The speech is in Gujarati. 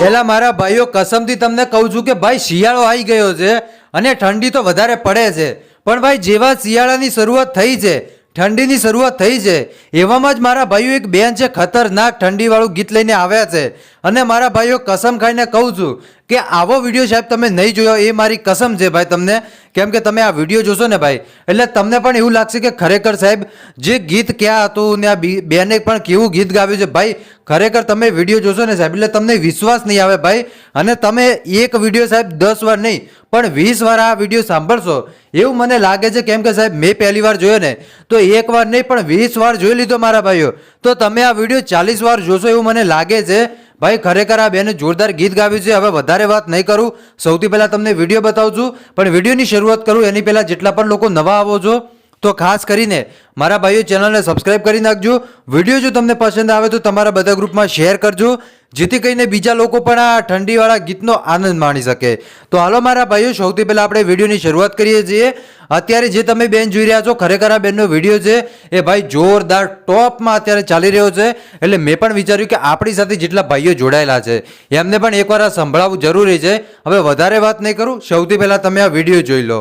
પેલા મારા ભાઈઓ કસમથી તમને કહું છું કે ભાઈ, શિયાળો આવી ગયો છે અને ઠંડી તો વધારે પડે છે. પણ ભાઈ, જેવા શિયાળાની શરૂઆત થઈ છે ઠંડીની શરૂઆત થઈ છે. એવામાં જ મારા ભાઈઓ એક બેન છે, ખતરનાક ઠંડીવાળું ગીત લઈને આવ્યા છે. અને મારા ભાઈઓ કસમ ખાઈને કહું છું કે આવો વીડિયો સાહેબ તમે નહીં જોયો, એ મારી કસમ છે ભાઈ તમને. કેમ કે તમે આ વીડિયો જોશો ને ભાઈ, એટલે તમને પણ એવું લાગશે કે ખરેખર સાહેબ, જે ગીત ક્યાં હતું ને આ બેને પણ કેવું ગીત ગાવ્યું છે? ભાઈ, ખરેખર તમે વીડિયો જોશો ને સાહેબ, એટલે તમને વિશ્વાસ નહીં આવે ભાઈ, અને તમે એક વીડિયો સાહેબ દસ વાર નહીં, પણ વીસ વાર આ વીડિયો સાંભળશો. એવું મને લાગે છે, કેમ કે સાહેબ, મેં પહેલી વાર જોયો ને, તો એક વાર નહીં, પણ વીસ વાર જોઈ લીધો મારા ભાઈઓ. તો તમે આ વીડિયો ચાલીસ વાર જોશો એવું મને લાગે છે. ભાઈ, ખરેખર આ બેને જોરદાર ગીત ગાવ્યું છે. હવે વધારે વાત નહીં કરું. સૌથી પહેલાં તમને વીડિયો બતાવું છું પણ વિડીયોની શરૂઆત કરું. એની પહેલાં જેટલા પણ લોકો નવા આવો છો, તો ખાસ કરીને મારા ભાઈઓ ચેનલને સબસ્ક્રાઇબ કરી નાખજો. વીડિયો જો તમને પસંદ આવે તો તમારા બધા ગ્રુપમાં શેર કરજો. જેથી કરીને બીજા લોકો પણ આ ઠંડીવાળા ગીતનો આનંદ માણી શકે. તો હાલો મારા ભાઈઓ, સૌથી પહેલાં આપણે વિડીયોની શરૂઆત કરીએ છીએ. અત્યારે જે તમે બેન જોઈ રહ્યા છો, ખરેખર આ બેનનો વીડિયો છે, એ ભાઈ જોરદાર ટોપમાં અત્યારે ચાલી રહ્યો છે. એટલે મેં પણ વિચાર્યું કે આપણી સાથે જેટલા ભાઈઓ જોડાયેલા છે એમને પણ એકવાર આ સંભળાવવું જરૂરી છે. હવે વધારે વાત નહીં કરું, સૌથી પહેલાં તમે આ વીડિયો જોઈ લો.